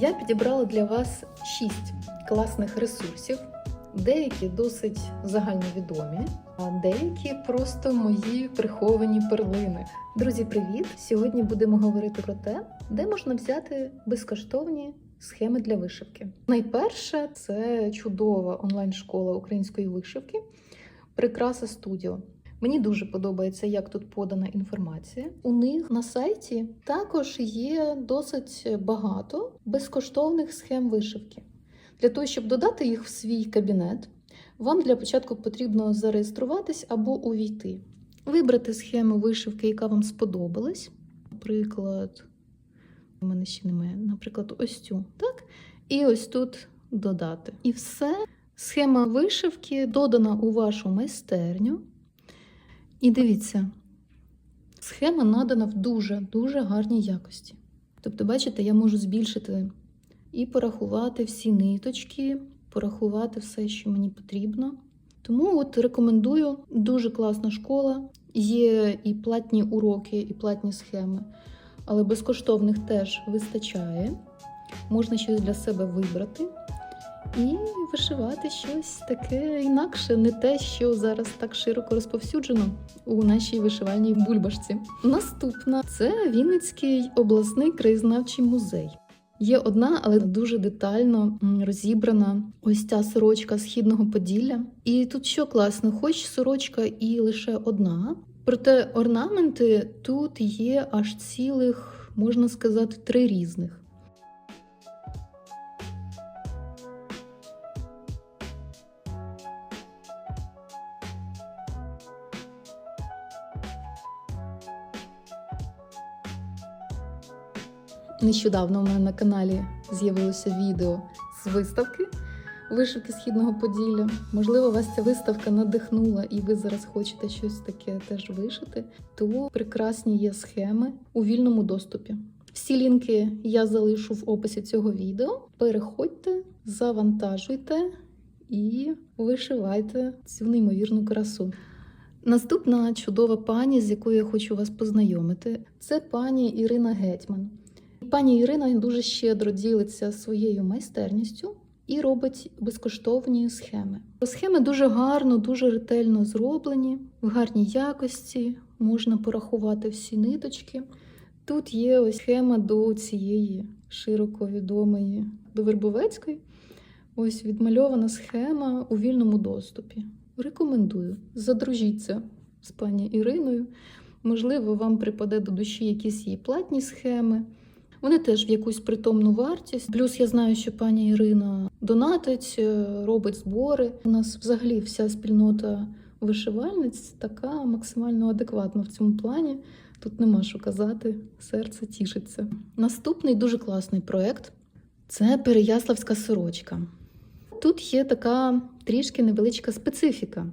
Я підібрала для вас 6 класних ресурсів. Деякі досить загальновідомі, а деякі просто мої приховані перлини. Друзі, привіт! Сьогодні будемо говорити про те, де можна взяти безкоштовні схеми для вишивки. Найперше це чудова онлайн-школа української вишивки Прикраса Студіо. Мені дуже подобається, як тут подана інформація. У них на сайті також є досить багато безкоштовних схем вишивки. Для того, щоб додати їх в свій кабінет, вам для початку потрібно зареєструватись або увійти, вибрати схему вишивки, яка вам сподобалась. Наприклад, у мене ще немає, наприклад, ось цю. Так? І ось тут додати. І все. Схема вишивки додана у вашу майстерню. І дивіться, схема надана в дуже-дуже гарній якості. Тобто, бачите, я можу збільшити і порахувати всі ниточки, порахувати все, що мені потрібно. Тому от рекомендую дуже класна школа. Є і платні уроки, і платні схеми, але безкоштовних теж вистачає. Можна щось для себе вибрати і вишивати щось таке інакше, не те, що зараз так широко розповсюджено у нашій вишивальній бульбашці. Наступна це Вінницький обласний краєзнавчий музей. Є одна, але дуже детально розібрана ось ця сорочка східного Поділля. І тут що класно, хоч сорочка і лише одна, проте орнаменти тут є аж цілих, можна сказати, три різних. Нещодавно у мене на каналі з'явилося відео з виставки вишивки східного Поділля. Можливо, вас ця виставка надихнула, і ви зараз хочете щось таке теж вишити. То прекрасні є схеми у вільному доступі. Всі лінки я залишу в описі цього відео. Переходьте, завантажуйте і вишивайте цю неймовірну красу. Наступна чудова пані, з якою я хочу вас познайомити, це пані Ірина Гетьман. Пані Ірина дуже щедро ділиться своєю майстерністю і робить безкоштовні схеми. Схеми дуже гарно, дуже ретельно зроблені, в гарній якості, можна порахувати всі ниточки. Тут є ось схема до цієї широко відомої до Вербовецької. Ось відмальована схема у вільному доступі. Рекомендую, задружіться з пані Іриною. Можливо, вам припаде до душі якісь її платні схеми. Вони теж в якусь притомну вартість. Плюс я знаю, що пані Ірина донатить, е, робить збори. У нас взагалі вся спільнота вишивальниць така максимально адекватна в цьому плані. Тут нема що казати, серце тішиться. Наступний дуже класний проект це Переяславська сорочка. Тут є така трішки невеличка специфіка.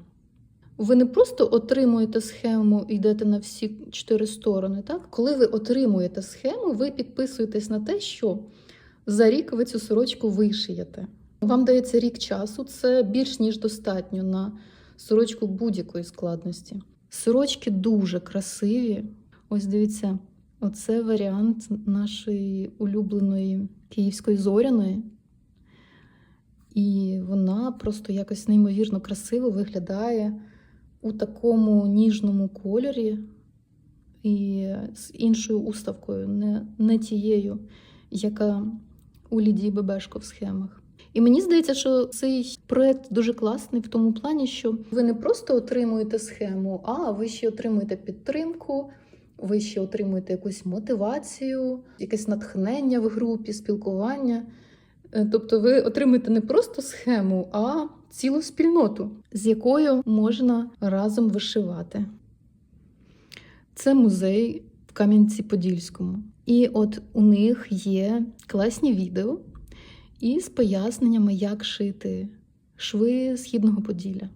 Ви не просто отримуєте схему і йдете на всі чотири сторони. Так? Коли ви отримуєте схему, ви підписуєтесь на те, що за рік ви цю сорочку вишиєте. Вам дається рік часу, це більш ніж достатньо на сорочку будь-якої складності. Сорочки дуже красиві. Ось дивіться, оце варіант нашої улюбленої київської зоряної. І вона просто якось неймовірно красиво виглядає у такому ніжному кольорі і з іншою уставкою, не, не тією, яка у Лідії Бебешко в схемах. І мені здається, що цей проект дуже класний в тому плані, що ви не просто отримуєте схему, а ви ще отримуєте підтримку, ви ще отримуєте якусь мотивацію, якесь натхнення в групі, спілкування. Е, Тобто ви отримуєте не просто схему, а цілу спільноту, з якою можна разом вишивати. Це музей в Кам'янці-Подільському. І от у них є класні відео із поясненнями, як шити шви східного Поділля.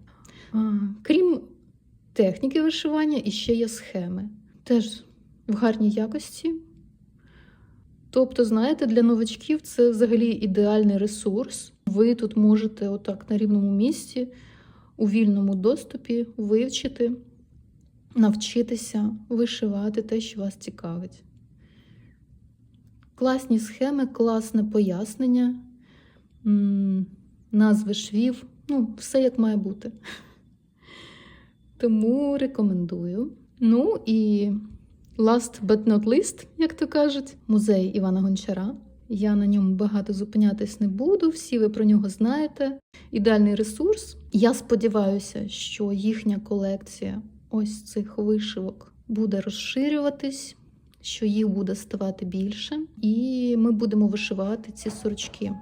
А, крім техніки вишивання, іще є схеми. Теж в гарній якості. Тобто, знаєте, для новачків це взагалі ідеальний ресурс. Ви тут можете отак на рівному місці, у вільному доступі вивчити, навчитися вишивати те, що вас цікавить. Класні схеми, класне пояснення, назви швів, ну, все як має бути. Тому рекомендую. Ну і last but not least, як то кажуть, музей Івана Гончара. Я на ньому багато зупинятись не буду, всі ви про нього знаєте. Ідеальний ресурс. Я сподіваюся, що їхня колекція ось цих вишивок буде розширюватись, що їх буде ставати більше, і ми будемо вишивати ці сорочки.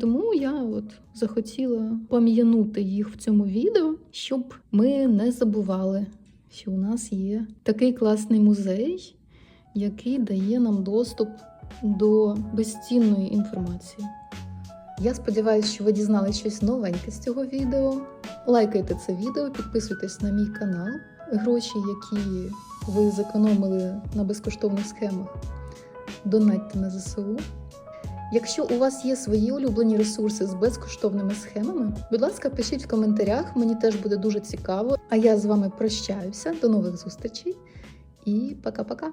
Тому я от захотіла пам'янути їх в цьому відео, щоб ми не забували, що у нас є такий класний музей, який дає нам доступ до безцінної інформації. Я сподіваюся, що ви дізналися щось новеньке з цього відео. Лайкайте це відео, підписуйтесь на мій канал. Гроші, які ви зекономили на безкоштовних схемах, донатьте на ЗСУ. Якщо у вас є свої улюблені ресурси з безкоштовними схемами, будь ласка, пишіть в коментарях, мені теж буде дуже цікаво. А я з вами прощаюся. До нових зустрічей і пока-пока!